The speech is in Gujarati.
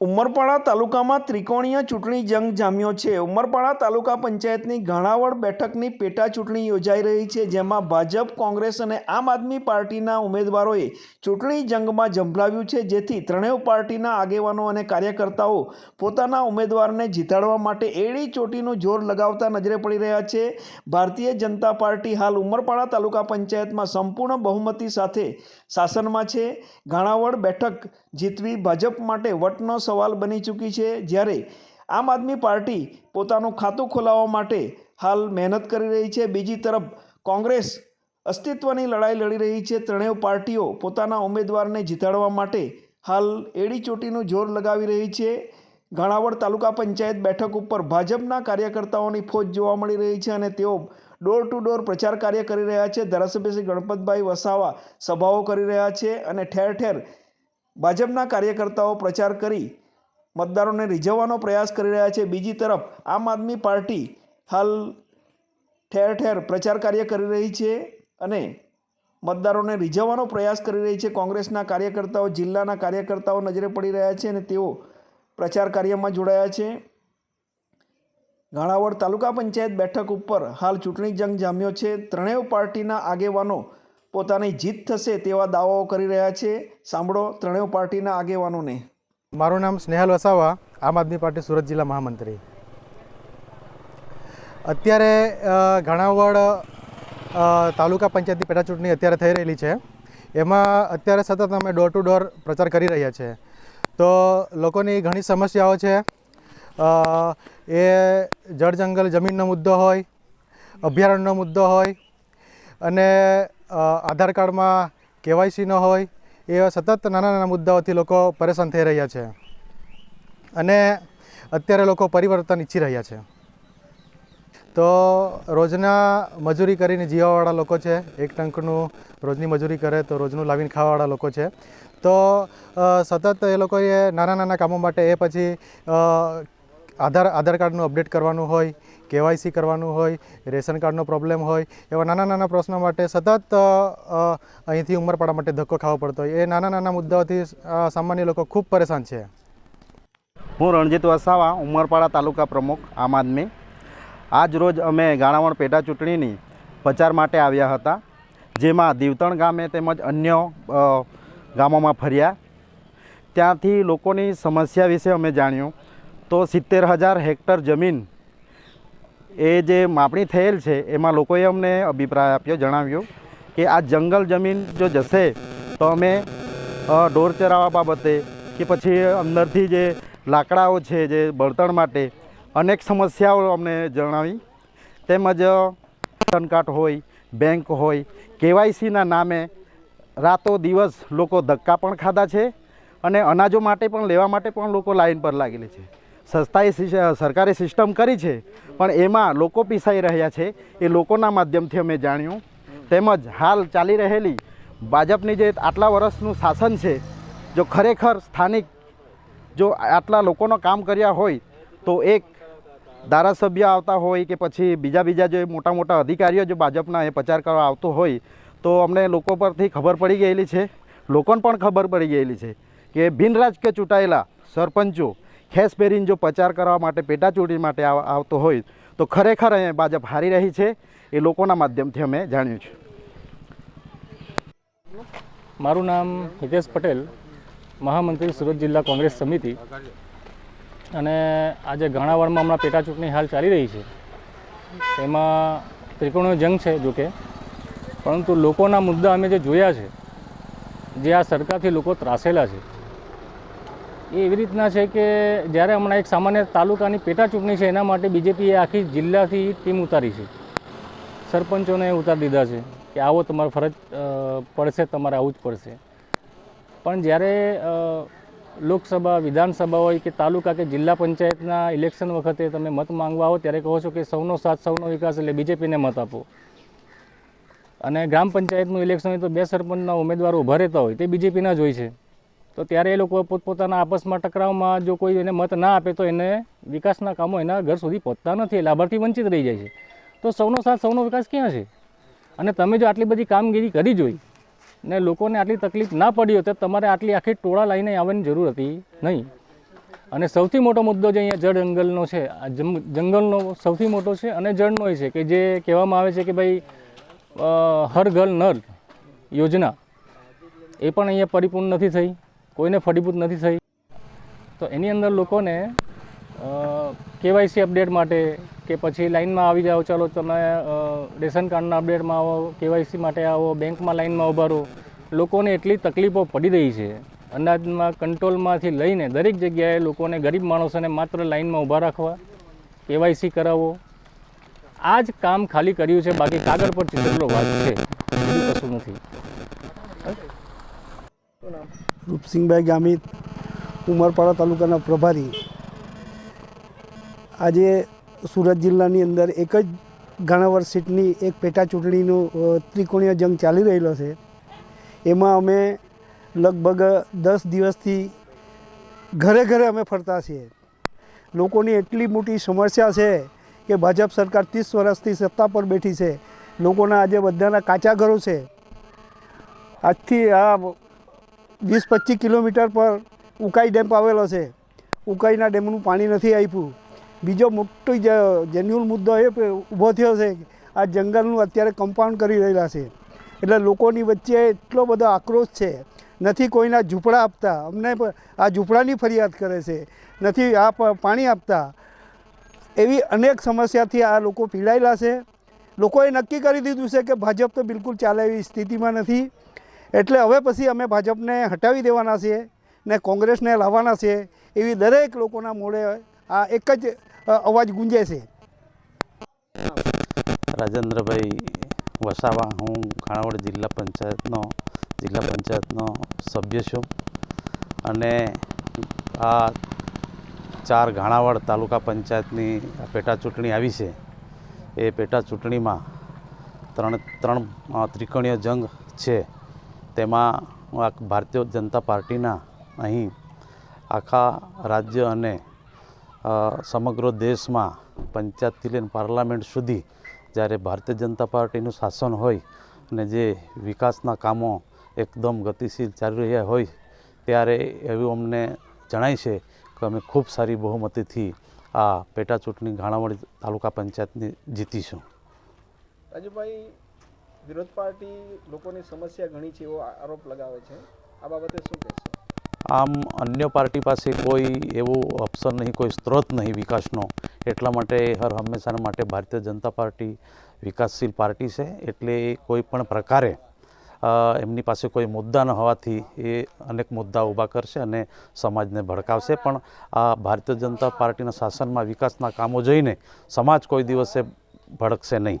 ઉમરપાડા તાલુકામાં ત્રિકોણીય ચૂંટણી જંગ જામ્યો છે. ઉમરપાડા તાલુકા પંચાયતની ઘાણાવડ બેઠકની પેટા ચૂંટણી યોજાઈ રહી છે, જેમાં ભાજપ, કોંગ્રેસ અને આમ આદમી પાર્ટીના ઉમેદવારોએ ચૂંટણી જંગમાં ઝંપલાવ્યું છે, જેથી ત્રણેય પાર્ટીના આગેવાનો અને કાર્યકર્તાઓ પોતાના ઉમેદવારને જીતાડવા માટે એડી ચોટીનું જોર લગાવતા નજરે પડી રહ્યા છે. ભારતીય જનતા પાર્ટી હાલ ઉમરપાડા તાલુકા પંચાયતમાં સંપૂર્ણ બહુમતી સાથે શાસનમાં છે. ઘાણાવડ બેઠક જીતવી ભાજપ માટે વટનો સવાલ બની ચૂકી છે જ્યારે આમ આદમી પાર્ટી પોતાનું ખાતું ખોલાવવા માટે હાલ મહેનત કરી રહી છે. બીજી તરફ કોંગ્રેસ અસ્તિત્વની લડાઈ લડી રહી છે. ત્રણેય પાર્ટીઓ પોતાના ઉમેદવારને જીતાડવા માટે હાલ એડી ચોટીનું જોર લગાવી રહી છે. ઘાણાવડ તાલુકા પંચાયત બેઠક ઉપર ભાજપના કાર્યકર્તાઓની ફોજ જોવા મળી રહી છે અને તેઓ ડોર ટુ ડોર પ્રચાર કાર્ય કરી રહ્યા છે. ધારાસભ્ય શ્રી ગણપતભાઈ વસાવા સભાઓ કરી રહ્યા છે અને ઠેર ઠેર ભાજપના કાર્યકર્તાઓ પ્રચાર કરી મતદારોને રીઝવવાનો પ્રયાસ કરી રહ્યા છે. બીજી તરફ, આમ આદમી પાર્ટી હાલ ઠેર ઠેર પ્રચાર કાર્ય કરી રહી છે અને મતદારોને રીઝવવાનો પ્રયાસ કરી રહી છે. કોંગ્રેસના કાર્યકર્તાઓ, જિલ્લાના કાર્યકર્તાઓ નજરે પડી રહ્યા છે અને તેઓ પ્રચાર કાર્યમાં જોડાયા છે. ઘાણાવડ તાલુકા પંચાયત બેઠક ઉપર હાલ ચૂંટણી જંગ જામ્યો છે. ત્રણેય પાર્ટીના આગેવાનો પોતાની જીત થશે તેવા દાવાઓ કરી રહ્યા છે. સાંભળો ત્રણેય પાર્ટીના આગેવાનોને. મારું નામ સ્નેહલ વસાવા, આમ આદમી પાર્ટી સુરત જિલ્લા મહામંત્રી. અત્યારે ઘણાવડ તાલુકા પંચાયતની પેટા ચૂંટણી અત્યારે થઈ રહેલી છે. એમાં અત્યારે સતત અમે ડોર ટુ ડોર પ્રચાર કરી રહ્યા છે. તો લોકોની ઘણી સમસ્યાઓ છે. એ જળ જંગલ જમીનનો મુદ્દો હોય, અભયારણ્યનો મુદ્દો હોય, અને આધાર કાર્ડમાં કેવાયસી ન હોય એવા સતત નાના નાના મુદ્દાઓથી લોકો પરેશાન થઈ રહ્યા છે. અને અત્યારે લોકો પરિવર્તન ઈચ્છી રહ્યા છે. તો રોજના મજૂરી કરીને જીવાવાળા લોકો છે, એક ટંકનું રોજની મજૂરી કરે તો રોજનું લાવીને ખાવાવાળા લોકો છે. તો સતત એ લોકોએ નાના નાના કામો માટે એ પછી આધાર આધાર કાર્ડનું અપડેટ કરવાનું હોય, કેવાયસી કરવાનું હોય, રેશન કાર્ડનો પ્રોબ્લેમ હોય, એવા નાના નાના પ્રશ્નો માટે સતત અહીંથી ઉમરપાડા માટે ધક્કો ખાવો પડતો હોય. એ નાના નાના મુદ્દાઓથી સામાન્ય લોકો ખૂબ પરેશાન છે. હું રણજીત વસાવા, ઉમરપાડા તાલુકા પ્રમુખ, આમ આદમી. આજ રોજ અમે ગાણાવણ પેટા ચૂંટણીની પ્રચાર માટે આવ્યા હતા, જેમાં દીવતણ ગામે તેમજ અન્ય ગામોમાં ફર્યા. ત્યાંથી લોકોની સમસ્યા વિશે અમે જાણ્યું. તો સિત્તેર હજાર હેક્ટર જમીન એ જે માપણી થયેલ છે, એમાં લોકોએ અમને અભિપ્રાય આપ્યો, જણાવ્યું કે આ જંગલ જમીન જો જશે, તો અમે ઢોર ચરાવવા બાબતે કે પછી અંદરથી જે લાકડાઓ છે, જે બળતણ માટે અનેક સમસ્યાઓ અમને જણાવી. તેમજ કાર્ડ હોય, બેંક હોય, કેવાયસીના નામે રાતો દિવસ લોકો ધક્કા પણ ખાધા છે અને અનાજો માટે પણ, લેવા માટે પણ લોકો લાઈન પર લાગેલી છે. સસ્તાઈ સિસ- સરકારે સિસ્ટમ કરી છે, પણ એમાં લોકો પીસાઈ રહ્યા છે. એ લોકોના માધ્યમથી અમે જાણ્યું. તેમજ હાલ ચાલી રહેલી ભાજપની જે આટલા વર્ષનું શાસન છે, જો ખરેખર સ્થાનિક, જો આટલા લોકોનો કામ કર્યા હોય, તો એક ધારાસભ્ય આવતા હોય કે પછી બીજા બીજા જે મોટા મોટા અધિકારીઓ જો ભાજપના એ પ્રચાર કરવા આવતો હોય, તો અમને લોકો પરથી ખબર પડી ગયેલી છે. લોકોને પણ ખબર પડી ગયેલી છે કે બિનરાજકીય ચૂંટાયેલા સરપંચો ખેસ પહેરીને જો પ્રચાર કરવા માટે, પેટાચૂંટણી માટે આવતો હોય, તો ખરેખર અહીંયા ભાજપ હારી રહી છે એ લોકોના માધ્યમથી અમે જાણ્યું છે. મારું નામ હિતેશ પટેલ, મહામંત્રી સુરત જિલ્લા કોંગ્રેસ સમિતિ. અને આજે ઘાણાવાડમાં હમણાં પેટાચૂંટણી હાલ ચાલી રહી છે. એમાં ત્રિકોણીય જંગ છે જોકે પરંતુ લોકોના મુદ્દા અમે જે જોયા છે, જે આ સરકારથી લોકો ત્રાસેલા છે. એ એવી રીતના છે કે જ્યારે હમણાં એક સામાન્ય તાલુકાની પેટા ચૂંટણી છે, એના માટે બીજેપીએ આખી જિલ્લાથી ટીમ ઉતારી છે. સરપંચોને ઉતારી દીધા છે કે આવો તમારે ફરજ પડશે, તમારે આવવું જ પડશે. પણ જ્યારે લોકસભા, વિધાનસભા હોય કે તાલુકા કે જિલ્લા પંચાયતના ઇલેક્શન વખતે તમે મત માંગવા આવો, ત્યારે કહો છો કે સૌનો સાથ, સૌનો વિકાસ એટલે બીજેપીને મત આપો. અને ગ્રામ પંચાયતનું ઇલેક્શન હોય તો બે સરપંચના ઉમેદવારો ઊભા રહેતા હોય, તે બીજેપીના જ હોય છે. તો ત્યારે એ લોકો પોતપોતાના આપસમાં ટકરાવમાં જો કોઈ એને મત ના આપે તો એને વિકાસના કામો એના ઘર સુધી પહોંચતા નથી. લાભાર્થી વંચિત રહી જાય છે. તો સૌનો સાથ, સૌનો વિકાસ ક્યાં છે? અને તમે જો આટલી બધી કામગીરી કરી જોઈ ને લોકોને આટલી તકલીફ ના પડી હોય તો તમારે આટલી આખી ટોળા લઈને આવવાની જરૂર હતી નહીં. અને સૌથી મોટો મુદ્દો જે અહીંયા જળ જંગલનો છે, આ જંગલનો સૌથી મોટો છે અને જળનો છે કે જે કહેવામાં આવે છે કે ભાઈ હર ઘર નળ યોજના એ પણ અહીંયા પરિપૂર્ણ નથી થઈ. કોઈને ફળીભૂત નથી થઈ. તો એની અંદર લોકોને કેવાયસી અપડેટ માટે કે પછી લાઇનમાં આવી જાઓ, ચાલો તમે રેશન કાર્ડના અપડેટમાં આવો, કેવાયસી માટે આવો, બેંકમાં લાઇનમાં ઊભા રહો. લોકોને એટલી તકલીફો પડી રહી છે. અનાજમાં કંટ્રોલમાંથી લઈને દરેક જગ્યાએ લોકોને ગરીબ માણસોને માત્ર લાઇનમાં ઊભા રાખવા, કેવાયસી કરાવો આ જ કામ ખાલી કર્યું છે. બાકી કાગળ પર ચિત્રેલો વાત છે. કશું નથી. રૂપસિંહભાઈ ગામિત, ઉમરપાડા તાલુકાના પ્રભારી. આજે સુરત જિલ્લાની અંદર એક જ ઘાણાવર સીટની એક પેટા ચૂંટણીનો ત્રિકોણીય જંગ ચાલી રહેલો છે. એમાં અમે લગભગ દસ દિવસથી ઘરે ઘરે અમે ફરતા છીએ. લોકોની એટલી મોટી સમસ્યા છે કે ભાજપ સરકાર ત્રીસ વર્ષથી સત્તા પર બેઠી છે. લોકોના આજે બધાના કાચા ઘરો છે. આજથી આ વીસ પચીસ કિલોમીટર પર ઉકાઈ ડેમ આવેલો છે. ઉકાઈના ડેમનું પાણી નથી આપ્યું. બીજો મોટો જેન્યુઅલ મુદ્દો એ ઊભો થયો છે આ જંગલનું અત્યારે કમ્પાઉન્ડ કરી રહેલા છે. એટલે લોકોની વચ્ચે એટલો બધો આક્રોશ છે. નથી કોઈના ઝૂંપડા આપતા. અમને આ ઝૂંપડાની ફરિયાદ કરે છે. નથી આ પાણી આપતા. એવી અનેક સમસ્યાથી આ લોકો પીડાયેલા છે. લોકોએ નક્કી કરી દીધું છે કે ભાજપ તો બિલકુલ ચાલે એવી સ્થિતિમાં નથી. એટલે હવે પછી અમે ભાજપને હટાવી દેવાના છીએ ને કોંગ્રેસને લાવવાના છે એવી દરેક લોકોના મોડે આ એક જ અવાજ ગુંજે છે. રાજેન્દ્રભાઈ વસાવા, હું ખાણાવડ જિલ્લા પંચાયતનો જિલ્લા પંચાયતનો સભ્ય છું. અને આ ચાર ઘાણાવડ તાલુકા પંચાયતની પેટા ચૂંટણી આવી છે. એ પેટા ચૂંટણીમાં ત્રણ ત્રણ ત્રિકોણીય જંગ છે. તેમાં ભારતીય જનતા પાર્ટીના અહીં આખા રાજ્ય અને સમગ્ર દેશમાં પંચાયતથી લઈને પાર્લામેન્ટ સુધી જ્યારે ભારતીય જનતા પાર્ટીનું શાસન હોય અને જે વિકાસના કામો એકદમ ગતિશીલ ચાલી રહ્યા હોય ત્યારે એવું અમને જણાય છે કે અમે ખૂબ સારી બહુમતીથી આ પેટા ચૂંટણી તાલુકા પંચાયતની જીતીશું. રાજુભાઈ વિરોધ પાર્ટી લોકોની સમસ્યા ઘણી છે એવો આરોપ લગાવે છે. આ બાબતે શું કહેશો? આમ અન્ય પાર્ટી પાસે કોઈ એવું ઓપ્શન નહીં, કોઈ સ્ત્રોત નહીં વિકાસનો. એટલા માટે હર હંમેશા માટે ભારતીય જનતા પાર્ટી વિકાસશીલ પાર્ટી છે. એટલે કોઈ પણ પ્રકારે એમની પાસે કોઈ મુદ્દા ન હોવાથી એ અનેક મુદ્દા ઊભા કરશે અને સમાજને ભડકાવશે. પણ આ ભારતીય જનતા પાર્ટીના શાસનમાં વિકાસના કામો જોઈને સમાજ કોઈ દિવસે ભડકશે નહીં.